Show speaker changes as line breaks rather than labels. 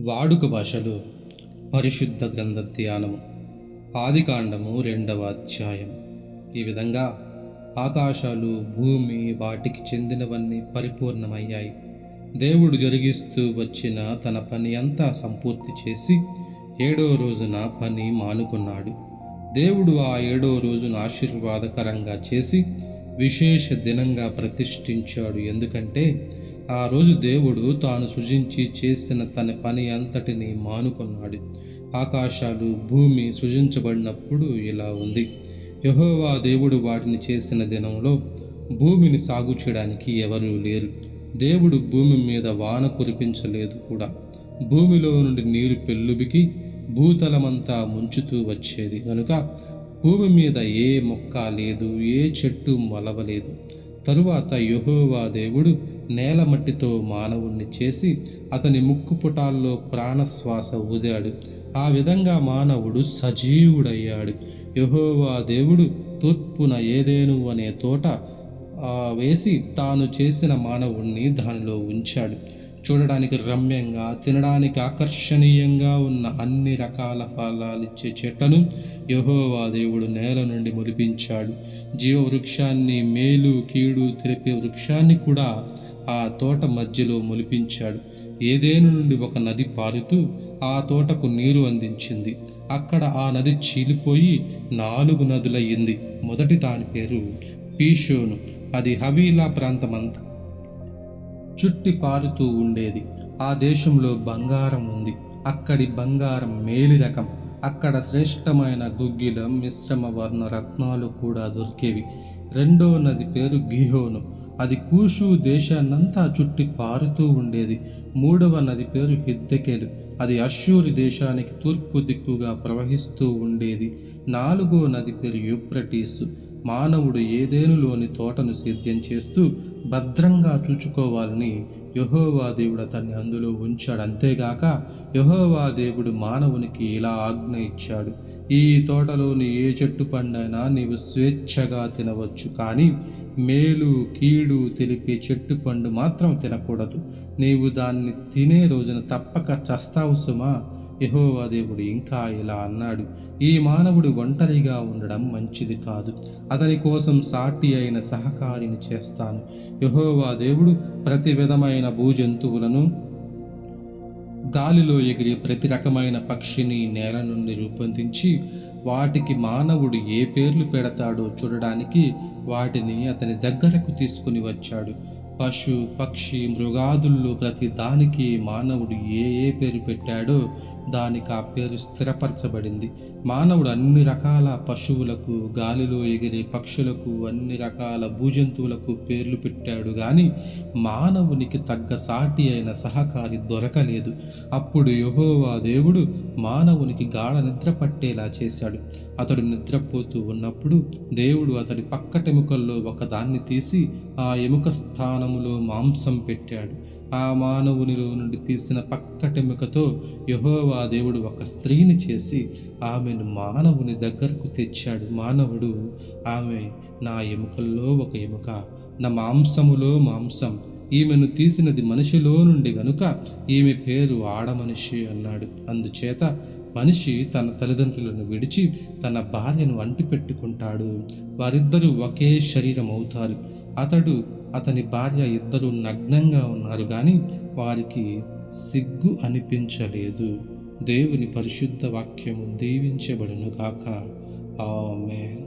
వాడుక భాషలో పరిశుద్ధ గ్రంథ ధ్యానము ఆదికాండము రెండవ అధ్యాయం. ఈ విధంగా ఆకాశాలు భూమి వాటికి చెందినవన్నీ పరిపూర్ణమయ్యాయి. దేవుడు జరిగిస్తూ వచ్చిన తన పని అంతా సంపూర్తి చేసి ఏడో రోజున పని మానుకున్నాడు. దేవుడు ఆ ఏడో రోజును ఆశీర్వాదకరంగా చేసి విశేష దినంగా ప్రతిష్ఠించాడు. ఎందుకంటే ఆ రోజు దేవుడు తాను సృజించి చేసిన తన పని అంతటిని మానుకున్నాడు. ఆకాశాలు భూమి సృజించబడినప్పుడు ఇలా ఉంది. యహోవా దేవుడు వాటిని చేసిన దినంలో భూమిని సాగు చేయడానికి ఎవరూ లేరు. దేవుడు భూమి మీద వాన కురిపించలేదు కూడా. భూమిలో నుండి నీరు పెళ్ళుబికి భూతలమంతా ముంచుతూ వచ్చేది. కనుక భూమి మీద ఏ మొక్క లేదు ఏ చెట్టు మొలవలేదు. తరువాత యహోవా దేవుడు నేల మట్టితో మానవుణ్ణి చేసి అతని ముక్కు పుటాల్లో ప్రాణశ్వాస ఊదాడు. ఆ విధంగా మానవుడు సజీవుడయ్యాడు. యహోవా దేవుడు తూర్పున ఏదేను అనే తోట వేసి తాను చేసిన మానవుణ్ణి దానిలో ఉంచాడు. చూడడానికి రమ్యంగా తినడానికి ఆకర్షణీయంగా ఉన్న అన్ని రకాల ఫలాలిచ్చే చెట్లను యహోవా దేవుడు నేల నుండి మొలిపించాడు. జీవ వృక్షాన్ని మేలు కీడు తెలిపే వృక్షాన్ని కూడా ఆ తోట మధ్యలో మొలిపించాడు. ఏదేను నుండి ఒక నది పారుతూ ఆ తోటకు నీరు అందించింది. అక్కడ ఆ నది చీలిపోయి నాలుగు నదులయ్యింది. మొదటి దాని పేరు పీషోను. అది హవీలా ప్రాంతమంతా. చుట్టి పారుతూ ఉండేది. ఆ దేశంలో బంగారం ఉంది. అక్కడి బంగారం మేలి రకం. అక్కడ శ్రేష్టమైన గుగ్గిల మిశ్రమ వర్ణ రత్నాలు కూడా దొరికేవి. రెండో నది పేరు గిహోను. అది కూషు దేశాన్నంతా చుట్టి పారుతూ ఉండేది. మూడవ నది పేరు హిద్దెకెలు. అది అశ్షూరి దేశానికి తూర్పు దిక్కుగా ప్రవహిస్తూ ఉండేది. నాలుగో నది పేరు యూప్రటీసు. మానవుడు ఏదేనులోని తోటను సేద్యం చేస్తూ భద్రంగా చూచుకోవాలని యహోవాదేవుడు అతన్ని అందులో ఉంచాడు. అంతేగాక యహోవాదేవుడు మానవునికి ఇలా ఆజ్ఞ ఇచ్చాడు. ఈ తోటలోని ఏ చెట్టు పండైనా నీవు స్వేచ్ఛగా తినవచ్చు కానీ మేలు కీడు తెలిపే చెట్టు పండు మాత్రం తినకూడదు. నీవు దాన్ని తినే రోజున తప్పక చస్తావు సుమా. యహోవా దేవుడు ఇంకా ఇలా అన్నాడు ఈ మానవుడు ఒంటరిగా ఉండడం మంచిది కాదు. అతని కోసం సాటి అయిన సహకారిని చేస్తాను. యహోవా దేవుడు ప్రతి విధమైన భూజంతువులను గాలిలో ఎగిరే ప్రతి రకమైన పక్షిని నేల నుండి రూపొందించి వాటికి మానవుడు ఏ పేర్లు పెడతాడో చూడడానికి వాటిని అతని దగ్గరకు తీసుకుని వచ్చాడు. పశు పక్షి మృగాదుల్లో ప్రతి దానికి మానవుడు ఏ ఏ పేరు పెట్టాడో దానికి ఆ పేరు స్థిరపరచబడింది. మానవుడు అన్ని రకాల పశువులకు గాలిలో ఎగిరే పక్షులకు అన్ని రకాల భూజంతువులకు పేర్లు పెట్టాడు. కానీ మానవునికి తగ్గ సాటి అయిన సహకారి దొరకలేదు. అప్పుడు యహోవా దేవుడు మానవునికి గాఢ నిద్ర పట్టేలా చేశాడు. అతడు నిద్రపోతూ ఉన్నప్పుడు దేవుడు అతడి పక్కటెముకల్లో ఒకదాన్ని తీసి ఆ ఎముక స్థానములో మాంసం పెట్టాడు. ఆ మానవునిలో నుండి తీసిన పక్కటెముకతో యహోవా దేవుడు ఒక స్త్రీని చేసి ఆమెను మానవుని దగ్గరకు తెచ్చాడు. మానవుడు ఆమె నా ఎముకల్లో ఒక ఎముక నా మాంసములో మాంసం ఈమెను తీసినది మనిషిలో నుండి గనుక ఈమె పేరు ఆడమనిషి అన్నాడు. అందుచేత మనిషి తన తల్లిదండ్రులను విడిచి తన భార్యను అంటిపెట్టుకుంటాడు. వారిద్దరూ ఒకే శరీరం అవుతారు అతడు అతని భార్య ఇద్దరు నగ్నంగా ఉన్నారు కానీ వారికి సిగ్గు అనిపించలేదు. దేవుని పరిశుద్ధ వాక్యము దీవించబడును కాక ఆమెన్.